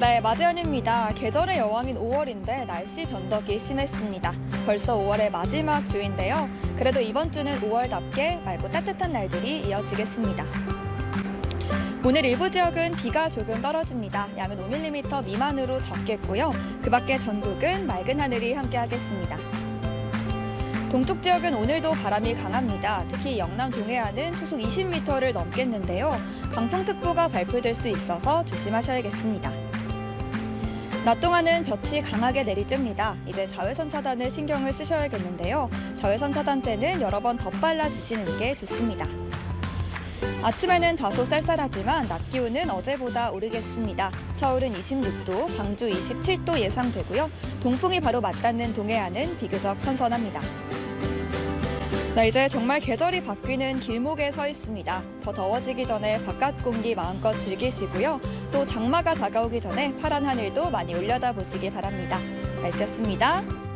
네, 마재현입니다. 계절의 여왕인 5월인데 날씨 변덕이 심했습니다. 벌써 5월의 마지막 주인데요. 그래도 이번 주는 5월답게 맑고 따뜻한 날들이 이어지겠습니다. 오늘 일부 지역은 비가 조금 떨어집니다. 양은 5mm 미만으로 적겠고요. 그 밖에 전국은 맑은 하늘이 함께하겠습니다. 동쪽 지역은 오늘도 바람이 강합니다. 특히 영남 동해안은 초속 20m를 넘겠는데요. 강풍특보가 발표될 수 있어서 조심하셔야겠습니다. 낮 동안은 볕이 강하게 내리쬐니다. 이제 자외선 차단에 신경을 쓰셔야겠는데요. 자외선 차단제는 여러 번 덧발라 주시는 게 좋습니다. 아침에는 다소 쌀쌀하지만 낮 기온은 어제보다 오르겠습니다. 서울은 26도, 광주 27도 예상되고요. 동풍이 바로 맞닿는 동해안은 비교적 선선합니다. 네, 이제 정말 계절이 바뀌는 길목에 서 있습니다. 더 더워지기 전에 바깥 공기 마음껏 즐기시고요. 또 장마가 다가오기 전에 파란 하늘도 많이 올려다 보시기 바랍니다. 날씨였습니다.